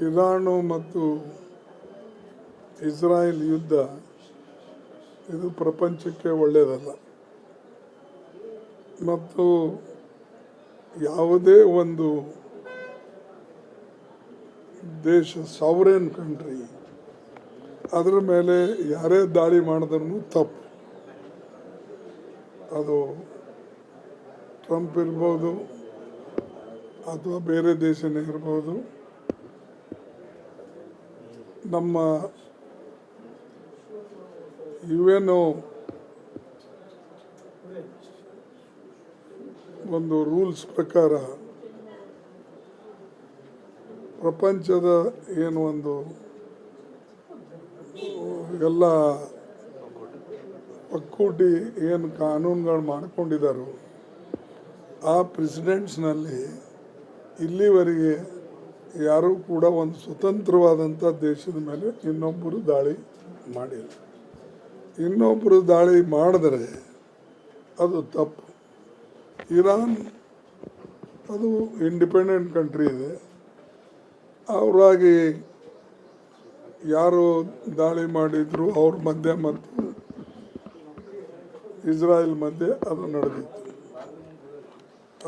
Iran ಮತ್ತು ಇಸ್ರಾಯೇಲ್ ಯುದ್ಧ ಇದು ಪ್ರಪಂಚಕ್ಕೆ ಒಳ್ಳೆಯದಲ್ಲ. ಮತ್ತು ಯಾವುದೇ ಒಂದು ದೇಶ ಸಾವರೇನ್ ಕಂಟ್ರಿ ಅದರ ಮೇಲೆ ಯಾರೇ ದಾಳಿ ಮಾಡಿದ್ರೂ ತಪ್ಪು. ಅದು ಟ್ರಂಪ್ ಇರ್ಬೋದು ಅಥವಾ ಬೇರೆ ದೇಶನೇ ಇರ್ಬೋದು. ನಮ್ಮ ಇವೇನು ಒಂದು ರೂಲ್ಸ್ ಪ್ರಕಾರ ಪ್ರಪಂಚದ ಏನು ಒಂದು ಎಲ್ಲ ಒಕ್ಕೂಟಿ ಏನು ಕಾನೂನುಗಳು ಮಾಡಿಕೊಂಡಿದ್ದಾರೋ ಆ ಪ್ರೆಸಿಡೆಂಟ್ಸ್ನಲ್ಲಿ ಇಲ್ಲಿವರೆಗೆ ಯಾರೂ ಕೂಡ ಒಂದು ಸ್ವತಂತ್ರವಾದಂಥ ದೇಶದ ಮೇಲೆ ಇನ್ನೊಬ್ಬರು ದಾಳಿ ಮಾಡಿಲ್ಲ. ಇನ್ನೊಬ್ಬರು ದಾಳಿ ಮಾಡಿದ್ರೆ ಅದು ತಪ್ಪು. ಇರಾನ್, ಅದು ಇಂಡಿಪೆಂಡೆಂಟ್ ಕಂಟ್ರಿ ಇದೆ. ಅವರಾಗಿ ಯಾರು ದಾಳಿ ಮಾಡಿದ್ರು, ಅವ್ರ ಮಧ್ಯೆ ಮತ್ತು ಇಸ್ರಾಯೇಲ್ ಮಧ್ಯೆ ಅದು ನಡೆದಿತ್ತು.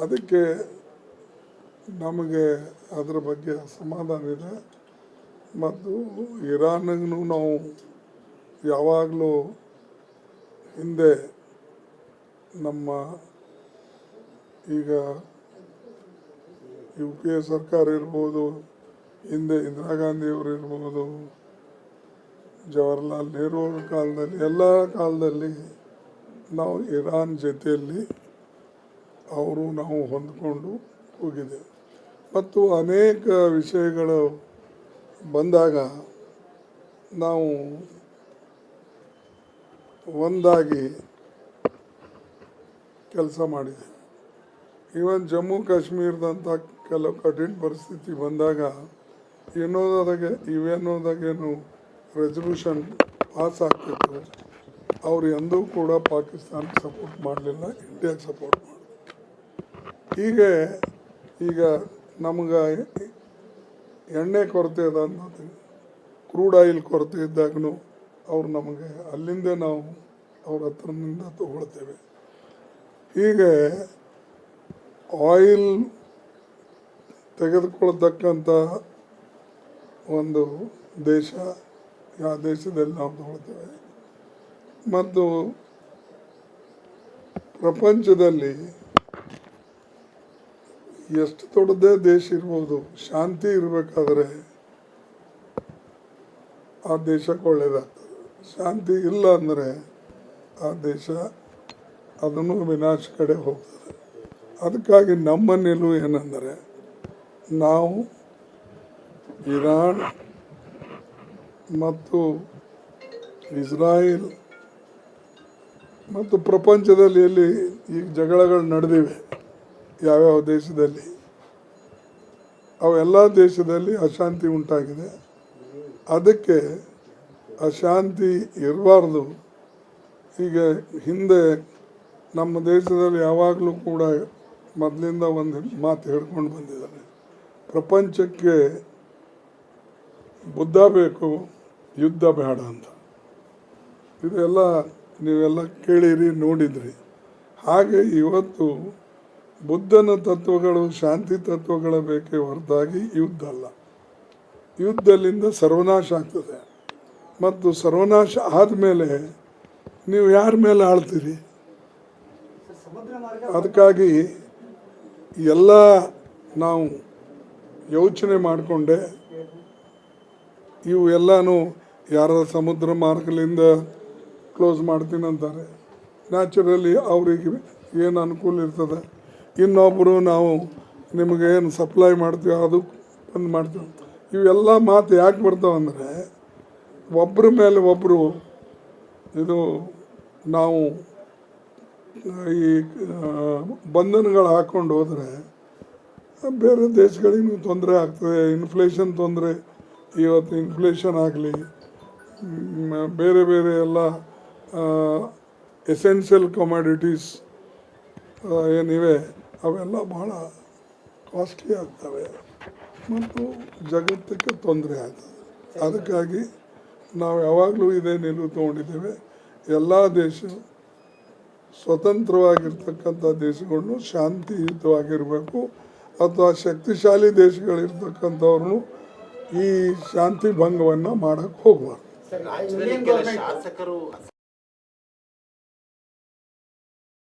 ಅದಕ್ಕೆ ನಮಗೆ ಅದರ ಬಗ್ಗೆ ಅಸಮಾಧಾನ ಇದೆ. ಮತ್ತು ಇರಾನಿಗೂ ನಾವು ಯಾವಾಗಲೂ ಹಿಂದೆ ನಮ್ಮ ಈಗ ಯು ಪಿ ಎ ಸರ್ಕಾರ ಇರ್ಬೋದು, ಹಿಂದೆ ಇಂದಿರಾ ಗಾಂಧಿಯವರು ಇರ್ಬೋದು, ಜವಾಹರ್ಲಾಲ್ ನೆಹರು ಅವರ ಕಾಲದಲ್ಲಿ, ಎಲ್ಲ ಕಾಲದಲ್ಲಿ ನಾವು ಇರಾನ್ ಜೊತೆಯಲ್ಲಿ ಅವರು ನಾವು ಹೊಂದ್ಕೊಂಡು ಹೋಗಿದೆ ಮತ್ತು ಅನೇಕ ವಿಷಯಗಳು ಬಂದಾಗ ನಾವು ಒಂದಾಗಿ ಕೆಲಸ ಮಾಡಿದೆ. ಈವನ್ ಜಮ್ಮು ಕಾಶ್ಮೀರದಂಥ ಕೆಲವು ಕಠಿಣ ಪರಿಸ್ಥಿತಿ ಬಂದಾಗ ಏನೋದಾಗೆ ಇವೇನೋದಾಗೇನು ರೆಸಲ್ಯೂಷನ್ ಪಾಸ್ ಆಗ್ತಿತ್ತು. ಅವ್ರು ಎಂದೂ ಕೂಡ ಪಾಕಿಸ್ತಾನಕ್ಕೆ ಸಪೋರ್ಟ್ ಮಾಡಲಿಲ್ಲ ಇಂಡಿಯಾಗೆ ಸಪೋರ್ಟ್ ಮಾಡಿ ಹೀಗೆ ಈಗ ನಮ್ಗೆ ಎಣ್ಣೆ ಕೊರತೆ ಅದ ಅನ್ನೋದು, ಕ್ರೂಡ್ ಆಯಿಲ್ ಕೊರತೆ ಇದ್ದಾಗೂ ಅವ್ರು ನಮಗೆ ಅಲ್ಲಿಂದ ನಾವು ಅವ್ರ ಹತ್ರದಿಂದ ತಗೊಳ್ತೇವೆ. ಹೀಗೆ ಆಯಿಲ್ ತೆಗೆದುಕೊಳ್ತಕ್ಕಂಥ ಒಂದು ದೇಶ ಯಾವ ದೇಶದಲ್ಲಿ ನಾವು ತಗೊಳ್ತೇವೆ. ಮತ್ತು ಪ್ರಪಂಚದಲ್ಲಿ ಎಷ್ಟು ದೊಡ್ಡದೇ ದೇಶ ಇರ್ಬೋದು, ಶಾಂತಿ ಇರಬೇಕಾದ್ರೆ ಆ ದೇಶಕ್ಕೆ ಒಳ್ಳೆಯದಾಗ್ತದೆ ಶಾಂತಿ ಇಲ್ಲ ಅಂದರೆ ಆ ದೇಶ ಅದನ್ನು ವಿನಾಶ ಕಡೆ ಹೋಗ್ತದೆ. ಅದಕ್ಕಾಗಿ ನಮ್ಮ ನಿಲುವು ಏನಂದರೆ, ನಾವು ಇರಾನ್ ಮತ್ತು ಇಸ್ರಾಯೇಲ್ ಮತ್ತು ಪ್ರಪಂಚದಲ್ಲಿ ಎಲ್ಲಿ ಈಗ ಜಗಳಗಳು ನಡೆದಿವೆ ಯಾವ್ಯಾವ ದೇಶದಲ್ಲಿ? ಅವೆಲ್ಲ ದೇಶದಲ್ಲಿ ಅಶಾಂತಿ ಉಂಟಾಗಿದೆ. ಅದಕ್ಕೆ ಅಶಾಂತಿ ಇರಬಾರ್ದು. ಈಗ ಹಿಂದೆ ನಮ್ಮ ದೇಶದಲ್ಲಿ ಯಾವಾಗಲೂ ಕೂಡ ಮೊದಲಿಂದ ಒಂದು ಮಾತು ಹೇಳ್ಕೊಂಡು ಬಂದಿದ್ದಾರೆ. ಪ್ರಪಂಚಕ್ಕೆ ಬುದ್ಧ ಬೇಕು, ಯುದ್ಧ ಬೇಡ ಅಂತ. ಇದೆಲ್ಲ ನೀವೆಲ್ಲ ಕೇಳಿರಿ, ನೋಡಿದ್ರಿ. ಹಾಗೆ ಇವತ್ತು ಬುದ್ಧನ ತತ್ವಗಳು, ಶಾಂತಿ ತತ್ವಗಳ ಬೇಕೇ ಹೊರತಾಗಿ ಯುದ್ಧ ಅಲ್ಲ ಯುದ್ಧದಿಂದ ಸರ್ವನಾಶ ಆಗ್ತದೆ. ಮತ್ತು ಸರ್ವನಾಶ ಆದಮೇಲೆ ನೀವು ಯಾರ ಮೇಲೆ ಆಳ್ತೀರಿ? ಅದಕ್ಕಾಗಿ ಎಲ್ಲ ನಾವು ಯೋಚನೆ ಮಾಡಿಕೊಂಡೆ. ಇವು ಎಲ್ಲನೂ ಯಾರ ಸಮುದ್ರ ಮಾರ್ಗಲಿಂದ ಕ್ಲೋಸ್ ಮಾಡ್ತೀನಿ ಅಂತಾರೆ ನ್ಯಾಚುರಲಿ ಅವರಿಗೆ ಏನು ಅನುಕೂಲ ಇರ್ತದೆ? ಇನ್ನೊಬ್ಬರು ನಾವು ನಿಮಗೆ ಏನು ಸಪ್ಲೈ ಮಾಡ್ತೀವಿ ಅದು ಬಂದು ಮಾಡ್ತೀವಿ ಇವೆಲ್ಲ ಮಾತು ಯಾಕೆ ಬರ್ತಾವಂದರೆ ಒಬ್ಬರ ಮೇಲೆ ಒಬ್ಬರು ಇದು ನಾವು ಈ ಬಂಧನಗಳು ಹಾಕ್ಕೊಂಡು ಹೋದರೆ ಬೇರೆ ದೇಶಗಳಿಗೂ ತೊಂದರೆ ಆಗ್ತದೆ ಇನ್ಫ್ಲೇಷನ್ ತೊಂದರೆ, ಇವತ್ತು ಇನ್ಫ್ಲೇಷನ್ ಆಗಲಿ ಬೇರೆ ಬೇರೆ ಎಲ್ಲ ಎಸೆನ್ಷಿಯಲ್ ಕಮಾಡಿಟೀಸ್ ಏನಿವೆ ಅವೆಲ್ಲ ಬಹಳ ಕಾಸ್ಟ್ಲಿ ಆಗ್ತವೆ. ಮತ್ತು ಜಗತ್ತಕ್ಕೆ ತೊಂದರೆ ಆಗ್ತದೆ ಅದಕ್ಕಾಗಿ ನಾವು ಯಾವಾಗಲೂ ಇದೇ ನಿಲುವು ತೊಗೊಂಡಿದ್ದೇವೆ. ಎಲ್ಲ ದೇಶ ಸ್ವತಂತ್ರವಾಗಿರ್ತಕ್ಕಂಥ ದೇಶಗಳನ್ನು ಶಾಂತಿಯುತವಾಗಿರಬೇಕು. ಅಥವಾ ಶಕ್ತಿಶಾಲಿ ದೇಶಗಳಿರ್ತಕ್ಕಂಥವ್ರನ್ನು ಈ ಶಾಂತಿ ಭಂಗವನ್ನು ಮಾಡೋಕ್ಕೆ ಹೋಗಬಾರ್ದು.